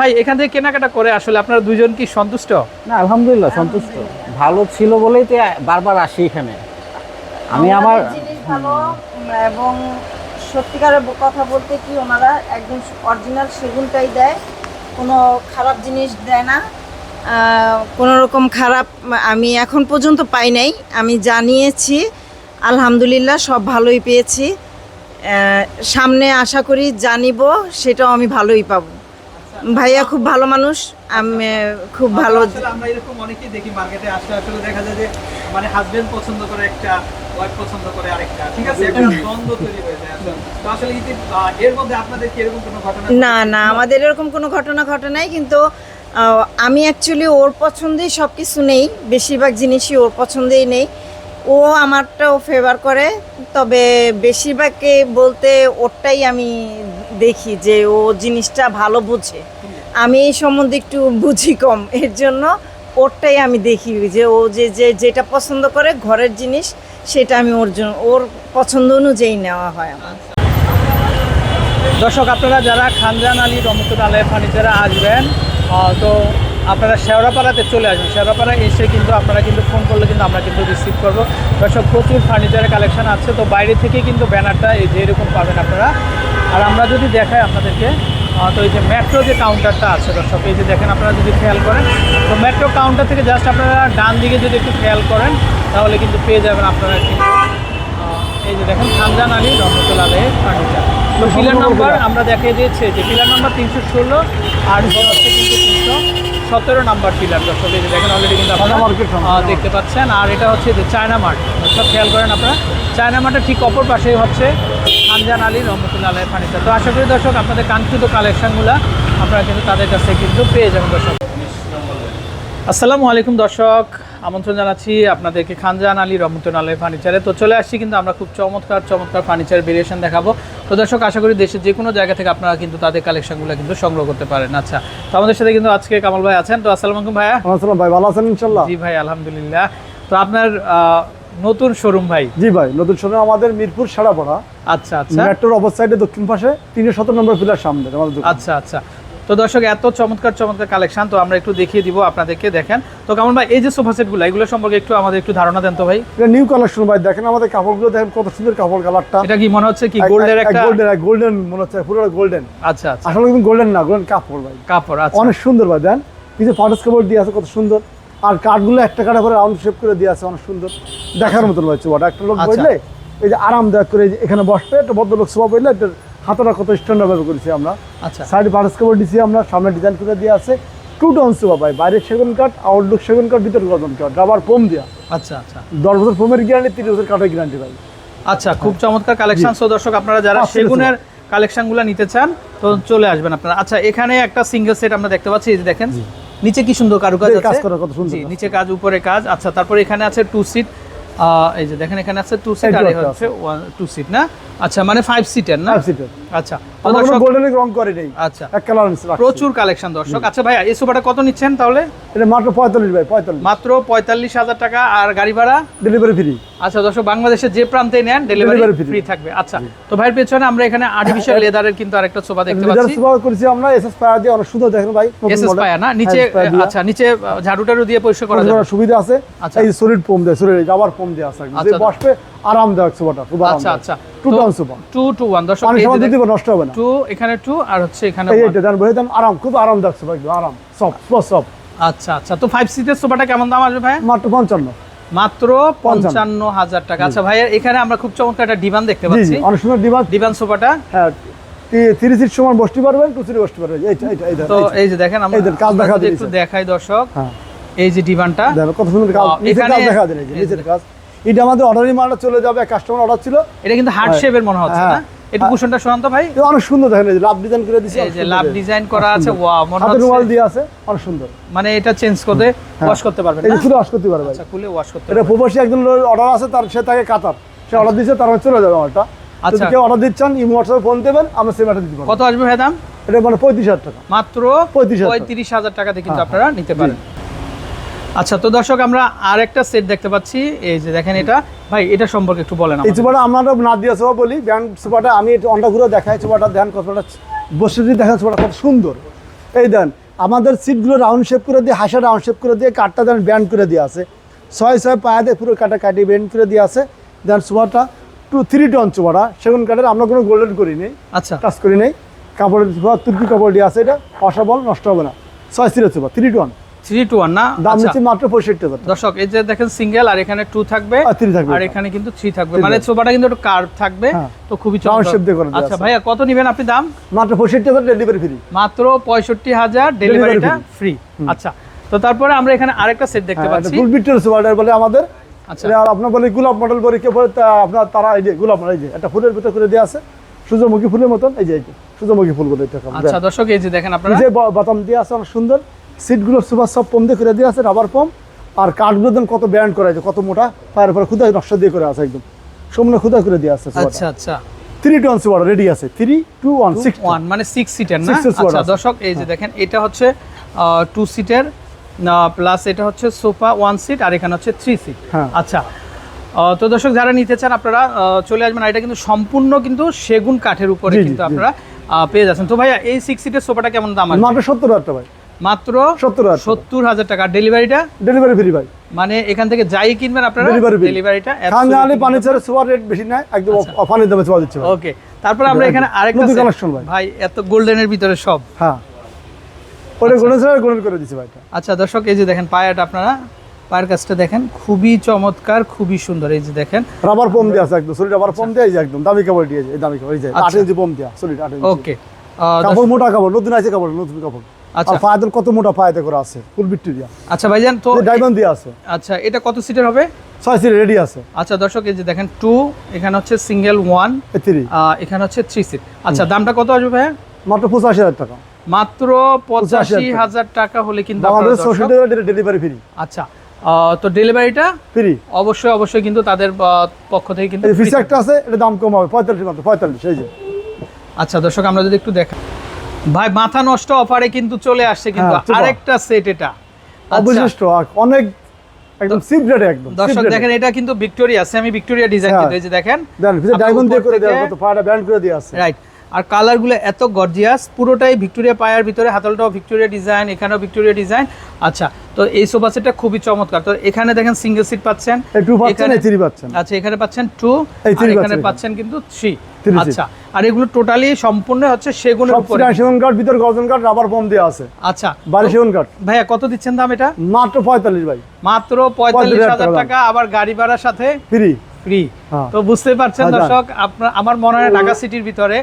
ভাই এখান থেকে কেনাকাটা করে আসলে আপনারা দুইজন কি সন্তুষ্ট? না আলহামদুলিল্লাহ সন্তুষ্ট। ভালো ছিল বলেই তো বারবার আসি এখানে। আমি আমার জিনিস ভালো এবং সত্যিকারের কথা বলতে কি ওনারা একদম অরিজিনাল সেগুনটাই দেয়। কোনো খারাপ জিনিস দেয় না। কোনো রকম খারাপ আমি এখন পর্যন্ত পাই নাই। আমি জানিয়েছি আলহামদুলিল্লাহ সব ভালোই পেয়েছি। সামনে আশা করি জানিব সেটাও আমি ভালোই পাবো। ভাইয়া খুব ভালো মানুষ আমি খুব ভালো আসলে আমরা এরকম অনেকেই দেখি মার্কেটে আসলে আসলে দেখা যায় যে মানে হাজবেন্ড পছন্দ করে একটা ওয়াইফ পছন্দ করে আরেকটা ঠিক আছে একটা দ্বন্দ্ব তৈরি হয়ে যায়। তো আসলে এর মধ্যে আপনাদের কি এরকম কোনো ঘটনা না না আমাদের এরকম কোনো ঘটনা ঘটে নাই কিন্তু আমি অ্যাকচুয়ালি ওর পছন্দেই সব কিছু নেই বেশিরভাগ জিনিসই ওর পছন্দেই নেই ও আমারটাও ফেভার করে, তবে বেশিরভাগকে বলতে ওরটাই আমি দেখি যে ও জিনিসটা ভালো বুঝে। আমি এই সম্বন্ধে একটু বুঝি কম, এর জন্য ওরটাই আমি দেখি যে ও যে যে, যেটা পছন্দ করে ঘরের জিনিস, সেটা আমি ওর জন্য, ওর পছন্দ অনুযায়ী নেওয়া হয় আমার। দর্শক, আপনারা যারা খানজান আলী রহমতুল আলহ ফার্নিচারে আসবেন তো আপনারা শেওড়াপাড়াতে চলে আসবেন। শেওড়াপাড়া এসে কিন্তু আপনারা কিন্তু ফোন করলে কিন্তু আমরা কিন্তু রিসিভ করব। দর্শক প্রচুর ফার্নিচারের কালেকশান আছে। তো বাইরে থেকে কিন্তু ব্যানারটা এই যে এরকম পাবেন আপনারা। আর আমরা যদি দেখাই আপনাদেরকে তো এই যে মেট্রো যে কাউন্টারটা আছে দর্শক এই যে দেখেন আপনারা যদি খেয়াল করেন তো মেট্রো কাউন্টার থেকে জাস্ট আপনারা ডান দিকে যদি একটু খেয়াল করেন তাহলে কিন্তু পেয়ে যাবেন আপনারা কিন্তু এই যে দেখেন খানজান আলী রহমতুল আলহ ফার্নিচার তো পিলার নাম্বার আমরা দেখিয়ে দিয়েছি যে পিলার নাম্বার তিনশো ষোলো আর হচ্ছে কিন্তু তিনশো সতেরো নাম্বার পিলার দর্শক এই যে দেখেন অলরেডি কিন্তু আপনারা দেখতে পাচ্ছেন। আর এটা হচ্ছে যে চায়না মার্ট সব খেয়াল করেন আপনারা চায়না মার্টের ঠিক অপর পাশেই হচ্ছে খানজান আলী রহমতুল্লাহ আলহ ফার্নিচার। তো আশা করি দর্শক আপনাদের কাঙ্ক্ষিত কালেকশনগুলো আপনারা কিন্তু তাদের কাছে কিন্তু পেয়ে যাবেন দর্শক। আসসালামু আলাইকুম দর্শক। আমন্ত্রণ জানাচ্ছি আপনাদেরকে খানজাহান আলী রহমতুল আলহ ফার্নিচারে। তো চলে আসছি কিন্তু আমরা খুব চমৎকার চমৎকার ফার্নিচার ভেরিয়েশন দেখাবো। তো দর্শক আশা করি দেশের যে কোনো জায়গা থেকে আপনারা কিন্তু তাদের কালেকশনগুলো কিন্তু সংগ্রহ করতে পারেন। আচ্ছা তো আমাদের সাথে কিন্তু আজকে কামাল ভাই আছেন। তো আসসালামু আলাইকুম ভাইয়া। আসসালাম ভাই ভালো আছেন ইনশাল্লাহ জি ভাই আলহামদুলিল্লাহ। তো আপনার নতুন শোরুম ভাই? জি ভাই নতুন শোরুম আমাদের মিরপুর সারাপাড়া আচ্ছা আচ্ছা। মেট্রোর অপর সাইডে দক্ষিণ পাশে তিনশো সতেরো নম্বর পিলার সামনে আমাদের আচ্ছা আচ্ছা। তো দর্শক এত চমৎকার চমৎকার কালেকশন তো আমরা একটু দেখিয়ে দিব আপনাদেরকে দেখেন। তো কেমন ভাই এই যে সোফা সেটগুলো এগুলো সম্পর্কে একটু আমাদের একটু ধারণা দেন তো ভাই। এটা নিউ কালেকশন ভাই দেখেন আমাদের কাপড়গুলো দেখেন কত সুন্দর কাপড় কালারটা এটা কি মনে হচ্ছে কি গোল্ডের একটা? গোল্ডেন গোল্ডেন মনে হচ্ছে পুরো গোল্ডেন আচ্ছা আচ্ছা। আসলে কিন্তু গোল্ডেন না গোল্ডেন কাপড় ভাই। কাপড় আচ্ছা। অনেক সুন্দর ভাই দেন। কিছু ফটোস কাপড় দিয়ে আছে কত সুন্দর। আর কাঠগুলো একটা কাঠা করে রাউন্ড শেপ করে দিয়ে আছে অনেক সুন্দর। দেখার মতন ভাই চোয়াটা একটা লোক আচ্ছা। বললে এই যে আরামদায়ক করে এখানে বসবে একটা ভদ্রলোক সোফা বললে একটা হাতটা কত স্ট্যান্ডার্ড ভাবে করেছি আমরা। আচ্ছা। সাইড পার্স কাপড় দিছি আমরা সামনে ডিজাইন করে দিয়ে আছে। টু টোন সোফা ভাই বাইরে সেগুন কাঠ আউটলুক সেগুন কাঠ ভিতরে গজন কাঠ রাবার ফোম দিয়া। আচ্ছা আচ্ছা। দশ বছর ফোমের গ্যারান্টি তিরিশ বছর কাঠের গ্যারান্টি ভাই। আচ্ছা খুব চমৎকার কালেকশন সো দর্শক আপনারা যারা সেগুনের কালেকশনগুলো নিতে চান তো চলে আসবেন আপনারা। আচ্ছা এখানে একটা সিঙ্গেল সেট আমরা দেখতে পাচ্ছি এই যে দেখেন। নিচে কি সুন্দর কারুকাজ আছে কাজ করা কত সুন্দর নিচে কাজ উপরে কাজ। আচ্ছা তারপরে এখানে আছে টু সিট এই যে দেখেন এখানে আছে টু সিট আর হচ্ছে টু সিট না? আচ্ছা মানে ফাইভ সিটের না? ফাইভ সিটার আচ্ছা আমরা গোল্ডেন রং করে নেই। আচ্ছা। এক কালার প্রচুর কালেকশন দর্শক। আচ্ছা ভাইয়া এই সোফাটা কত নিচ্ছেন তাহলে? এটা মাত্র পঁয়তাল্লিশ ভাই পঁয়তাল্লিশ। মাত্র পঁয়তাল্লিশ হাজার টাকা আর গাড়ি ভাড়া? ডেলিভারি ফ্রি আচ্ছা দর্শক বাংলাদেশের যে প্রান্তে নেন ডেলিভারি ফ্রি থাকবে। আচ্ছা তো ভাইয়ের পেছনে আমরা এখানে আর্টিফিশিয়াল লেদারের কিন্তু আরেকটা সোফা দেখতে পাচ্ছি। সোফা করেছি আমরা এসএস পায়া দিয়ে অনেক সুন্দর দেখেন ভাই এসএস পায়া না? নিচে। আচ্ছা নিচে ঝাড়ু টাড়ু দিয়ে পরিষ্কার করা যাবে। সুবিধা আছে। আচ্ছা। এই সলিড ফোম দেয় সলিড ফোম দেওয়া আছে যে আচ্ছা। বসবে আরামদায়ক সোফাটা খুব আচ্ছা আচ্ছা। Two town sofa two two one দর্শক পানি সময় দিতে নষ্ট হবে না। টু এখানে টু আর হচ্ছে এখানে এই দেন বলে দেন আরাম খুব আরামদায়ক সোফা একদম আরাম সফট সফট আচ্ছা আচ্ছা। তো ফাইভ সিটের সোফাটা কেমন দাম আসবে ভাই মাত্র পঞ্চান্ন। মাত্র পঞ্চান্ন। হাজার টাকা। আচ্ছা ভাইয়ের এখানে আমরা খুব চমৎকার একটা ডিভান দেখতে পাচ্ছি। অনেক সুন্দর ডিমান্ড ডিভান সোফাটা হ্যাঁ থ্রি সিট সমান বসতে পারবেন টু সিট বসতে পারবেন। তো এই যে দেখেন আমরা কাজ দেখা একটু দেখাই দর্শক। হ্যাঁ। এই যে ডিভানটা কত সুন্দর কাজ এখানে- দেখা দেন এই যে এই যে নিচের কাজ। এটা আমাদের অর্ডারই মালটা চলে যাবে কাস্টমার অর্ডার ছিল। এটা কিন্তু হার্ড হ্যাঁ। শেপের মনে হচ্ছে না? হ্যাঁ। একটু কুশনটা শোনান তো ভাই। এটা অনেক সুন্দর দেখেন এই লাভ ডিজাইন করে দিয়েছে এই যে লাভ ডিজাইন করা আছে ওয়াও মনে হাতের রুমাল দিয়ে আছে অনেক সুন্দর। মানে এটা চেঞ্জ করে ওয়াশ করতে পারবেন না? খুলে ওয়াশ করতে পারবে আচ্ছা খুলে ওয়াশ করতে এটা পারবেন। প্রবাসী একজন অর্ডার আছে তার সে তাকে কাতার। সে অর্ডার দিচ্ছে তার চলে যাবে আমারটা আচ্ছা। কেউ অর্ডার দিচ্ছেন ইমো হোয়াটসঅ্যাপে ফোন দেবেন আমরা সেম দিতে পারব। কত আসবে ভাই দাম? এটা মানে পঁয়ত্রিশ হাজার টাকা। মাত্র 35,000 পঁয়ত্রিশ হাজার টাকাতে কিন্তু হ্যাঁ, আপনারা নিতে পারেন। আচ্ছা তো দর্শক আমরা আরেকটা সেট দেখতে পাচ্ছি। এই যে দেখেন এটা। ভাই এটা সম্পর্কে একটু বলেন এই। সোফাটা আমরা না দিয়ে সোফা বলি। ব্যান্ড সোফাটা আমি একটু অন্ডা ঘুরে দেখাই সোফাটা ধ্যান কতটা বসে যদি দেখেন সোফাটা কত সুন্দর। এই দেন আমাদের সিটগুলো রাউন্ড শেপ করে দিয়ে হাসা রাউন্ড শেপ করে দিয়ে কাঠটা দেন ব্যান্ড করে দিয়ে আছে। ছয় ছয় পায়া দিয়ে পুরো কাটা কাটি ব্যান্ড করে দিয়ে আছে। দেন সোফাটা টু থ্রি টন সোফাটা সেগুন কাঠের আমরা কোনো গোল্ডেন করি নেই। আচ্ছা। টাচ করি নেই। কাপড়ের সোফা তুর্কি কাপড় দিয়ে আছে এটা। অসাবল নষ্ট হবে না। ছয় সিটের sofa three ton three two one না? দাম আচ্ছা। হচ্ছে মাত্র পঁয়ষট্টি হাজার দর্শক এই যে দেখেন সিঙ্গেল আর এখানে টু থাকবে আর থাকবে। আর এখানে কিন্তু থ্রি থাকবে। মানে সোফাটা কিন্তু একটু কার্ভ থাকবে হ্যাঁ। তো খুবই চমৎকার। আচ্ছা ভাইয়া কত নেবেন আপনি দাম? মাত্র পঁয়ষট্টি হাজার ডেলিভারি ফ্রি মাত্র পঁয়ষট্টি হাজার ডেলিভারিটা ফ্রি আচ্ছা তো তারপরে আমরা এখানে আরেকটা সেট দেখতে পাচ্ছি। ফুল বিটের সোফাটা বলে আমাদের। আচ্ছা। আর আপনার বলে গোলাপ মডেল বলে কেউ বলে আপনার তারা এই যে গোলাপ মডেল এই যে একটা ফুলের ভিতরে করে দেওয়া আছে। সূর্যমুখী ফুলের মতন এই যে এই যে সূর্যমুখী ফুল বলে এটা। আচ্ছা দর্শক এই যে দেখেন আপনারা। যে বাতাম দিয়ে আছে অনেক সুন্দর। সিটগুলো সুপার সব পম দিয়ে করে দিয়ে আছে রাবার পম আর কাঠগুলো দেন কত ব্যান্ড করা আছে কত মোটা পায়ের পরে খুদাই নকশা দিয়ে করে আছে একদম। সামনে খুদাই করে দিয়ে আছে আচ্ছা আচ্ছা। Three two one super ready আছে। Three two one six one মানে সিক্স সিটের না? আচ্ছা দর্শক এই যে দেখেন এটা হচ্ছে টু সিটের প্লাস এটা হচ্ছে সোফা ওয়ান সিট আর এখানে হচ্ছে থ্রি সিট হ্যাঁ। আচ্ছা তো দর্শক যারা নিতে চান আপনারা চলে আসবেন আর এটা কিন্তু সম্পূর্ণ কিন্তু সেগুন কাঠের উপরে কিন্তু আপনারা পেয়ে যাচ্ছেন। তো ভাইয়া এই সিক্স সিটের সোফাটা কেমন দাম আছে মাত্র সত্তর হাজার টাকা ভাই। মাত্র সত্তর। সত্তর হাজার টাকা। ডেলিভারিটা? ডেলিভারি ফ্রি ভাই। মানে এখান থেকে যাই কিনবেন আপনারা? ডেলিভারিটা খান আলি পানি সুপার রেট বেশি নাই একদম পানির দামে ছোঁয়া দিচ্ছে ওকে তারপরে আমরা এখানে আরেকটা collection ভাই। ভাই এত গোল্ডেনের ভিতরে সব। হ্যাঁ। ওটা গোল্ডেন ছাড়া গোল্ডেন করে দিচ্ছে ভাইটা আচ্ছা দর্শক এই যে দেখেন পায়াটা আপনারা পায়ের কাছটা দেখেন খুবই চমৎকার খুবই সুন্দর। এই যে দেখেন। রাবার পম দিয়ে আছে একদম শরীর রাবার পম দিয়ে একদম দামি কাপড় দিয়ে এই দামি কাপড় এই যে আচ্ছা। আট ইঞ্চি পম দিয়া শরীর আট ইঞ্চি। ওকে কাপড় মোটা কাপড় নতুন আছে কাপড় নতুন কাপড়। আচ্ছা। কত মোটা পায়েতে করে আছে ফুল ভিক্টোরিয়া। আচ্ছা ভাইজান তো ডায়মন্ড দিয়ে আছে। আচ্ছা এটা কত সিটের হবে? ছয় সিট রেডি আছে। আচ্ছা দর্শক এই যে দেখেন টু এখানে হচ্ছে সিঙ্গেল ওয়ান থ্রি এখানে হচ্ছে থ্রি সিট আচ্ছা দামটা কত আসবে ভাইয়া? মাত্র পঁচাশি হাজার টাকা। মাত্র পঁচাশি হাজার টাকা। হলে কিন্তু ডেলিভারি ফ্রি আচ্ছা তো ডেলিভারিটা? ফ্রি অবশ্যই অবশ্যই কিন্তু তাদের পক্ষ থেকে কিন্তু একটা আছে এটা দাম কম হবে পঁয়তাল্লিশ মাত্র পঁয়তাল্লিশ এই যে। আচ্ছা দর্শক আমরা যদি একটু দেখা ভাই মাথা নষ্ট অফারে কিন্তু চলে আসছে কিন্তু হ্যাঁ। আরেকটা সেট এটা। আচ্ছা, অবশিষ্ট অনেক একদম সিপ রেটে একদম দর্শক দেখেন এটা কিন্তু ভিক্টোরিয়া সেমি ভিক্টোরিয়া ডিজাইন হ্যাঁ। কিন্তু এই যে দেখেন দেন ডায়মন্ড দিয়ে করে দেওয়া কত পাড়া ব্যান্ড করে দিয়ে আছে। রাইট আর কালারগুলো এত গর্জিয়াস পুরোটাই ভিক্টোরিয়া পায়ার ভিতরে হাতলটাও ভিক্টোরিয়া ডিজাইন এখানেও ভিক্টোরিয়া ডিজাইন আচ্ছা তো এই সোফা সেটটা খুবই চমৎকার। তো এখানে দেখেন সিঙ্গেল সিট পাচ্ছেন। টু পাচ্ছেন থ্রি পাচ্ছেন। আচ্ছা এখানে পাচ্ছেন টু আর এখানে পাচ্ছেন। কিন্তু থ্রি আচ্ছা আর এগুলো টোটালি সম্পূর্ণ হচ্ছে সেগুনের উপরে। সেগুন কাঠ ভিতর গর্জন কাঠ রাবার পম দিয়ে আছে। আচ্ছা বাড়ি সেগুন কাঠ ভাইয়া কত দিচ্ছেন দাম এটা? মাত্র পঁয়তাল্লিশ ভাই। মাত্র পঁয়তাল্লিশ হাজার টাকা আবার গাড়ি ভাড়ার সাথে ফ্রি ফ্রি হ্যাঁ। তো বুঝতেই পারছেন দর্শক আপনার আমার মনে হয় ঢাকা সিটির ভিতরে।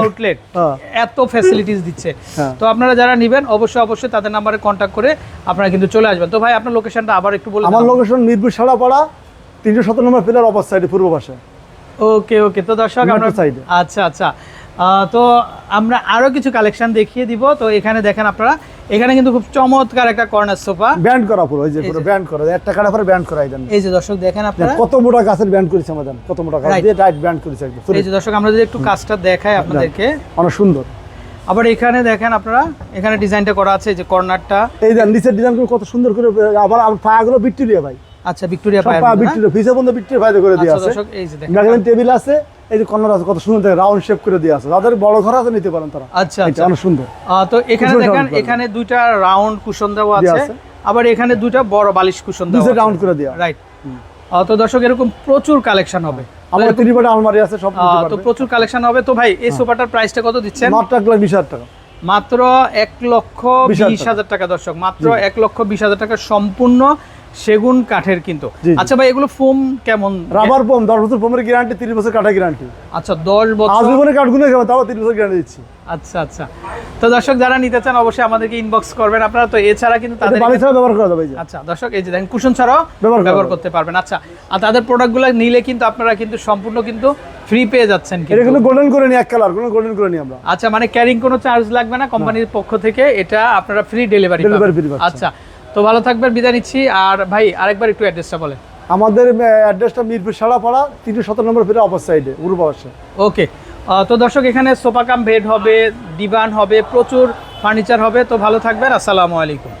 আউটলেট হ্যাঁ। এত ফ্যাসিলিটিস দিচ্ছে। হ্যাঁ। তো আপনারা যারা নেবেন অবশ্যই অবশ্যই তাদের নাম্বারে কন্ট্যাক্ট করে আপনারা কিন্তু চলে আসবেন। তো ভাই আপনার লোকেশনটা আবার একটু বলুন আমার লোকেশন মিরপুর সাড়াপাড়া তিনশো সতেরো নম্বর পিলার অপর সাইডে পূর্ব পাশে। ওকে ওকে তো দর্শক আপনার আমরা আচ্ছা আচ্ছা। তো আমরা আরও কিছু কালেকশন দেখিয়ে দিব। তো এখানে দেখেন আপনারা এখানে কিন্তু খুব চমৎকার একটা কর্নার সোফা ব্যান্ড করা পুরো ওই যে পুরো ব্যান্ড করা একটা কাটা পরে ব্যান্ড করা এই দেন। এই যে দর্শক দেখেন আপনারা। কত মোটা গাছের ব্যান্ড করেছে আমাদের কত মোটা গাছ দিয়ে টাইট ব্যান্ড করেছে একদম এই যে দর্শক আমরা যদি একটু কাজটা দেখাই আপনাদেরকে। অনেক সুন্দর। আবার এখানে দেখেন আপনারা এখানে ডিজাইনটা করা আছে এই যে কর্নারটা এই দেন নিচের ডিজাইন কত সুন্দর করে আবার পায়াগুলো ভিক্টোরিয়া ভাই। আচ্ছা ভিক্টোরিয়া পা ভিক্টোরিয়া ফিসে বন্ধ ভিক্টোরিয়া ফায়দা করে দিয়ে আচ্ছা আছে। দর্শক এই যে দেখেন টেবিল আছে এই যে কর্নার আছে কত সুন্দর রাউন্ড শেপ করে দিয়ে আছে। যাদের বড় ঘর আছে নিতে পারেন তারা। আচ্ছা আচ্ছা। অনেক সুন্দর। তো এখানে দেখেন এখানে দুইটা রাউন্ড কুশন দেওয়া আছে। আছে। আবার এখানে দুইটা বড় বালিশ কুশন দেওয়া দুইটা রাউন্ড করে দেওয়া রাইট তো দর্শক এরকম প্রচুর কালেকশন হবে। আমার আলমারি আছে সব তো প্রচুর কালেকশন হবে। তো ভাই এই সোফাটার প্রাইসটা কত দিচ্ছেন? মাত্র এক লাখ বিশ হাজার টাকা। মাত্র এক লক্ষ বিশ হাজার টাকা। দর্শক। মাত্র এক লক্ষ বিশ হাজার টাকা সম্পূর্ণ সেগুন কাঠের কিন্তু। আচ্ছা ভাই এগুলো ফোম কেমন? রাবার পম দশ বছর পমের গ্যারান্টি তিরিশ বছর কাটা গ্যারান্টি আচ্ছা দশ বছর আজীবনে কাঠগুলো খাবে তাও তিরিশ বছর গ্যারান্টি দিচ্ছি। আচ্ছা আচ্ছা। তো দর্শক যারা নিতে চান অবশ্যই আমাদেরকে ইনবক্স করবেন আপনারা। তো এছাড়া কিন্তু তাদের বাড়ি ছাড়া ব্যবহার করা যাবে আচ্ছা দর্শক এই যে দেখেন কুশন ছাড়াও ব্যবহার করা ব্যবহার যাবে। করতে পারবেন। আচ্ছা আর তাদের প্রোডাক্টগুলো নিলে কিন্তু আপনারা কিন্তু সম্পূর্ণ কিন্তু ফ্রি পেয়ে যাচ্ছেন এটা কিন্তু। কিন্তু গোল্ডেন করে নি এক কালার কোনো গোল্ডেন করে নি আমরা। আচ্ছা মানে ক্যারিং কোনো চার্জ লাগবে না কোম্পানির পক্ষ থেকে এটা আপনারা ফ্রি ডেলিভারি আচ্ছা তো ভালো থাকবেন বিদায় নিচ্ছি। আর ভাই আরেকবার একটু অ্যাড্রেসটা বলেন। আমাদের অ্যাড্রেসটা মিরপুর সারাপাড়া তিনশো সতেরো নম্বর ফিরে অপর সাইডে উর্বাসে ওকে তো দর্শক এখানে সোফা কাম বেড হবে ডিভান হবে প্রচুর ফার্নিচার হবে। তো ভালো থাকবেন আসসালামু আলাইকুম।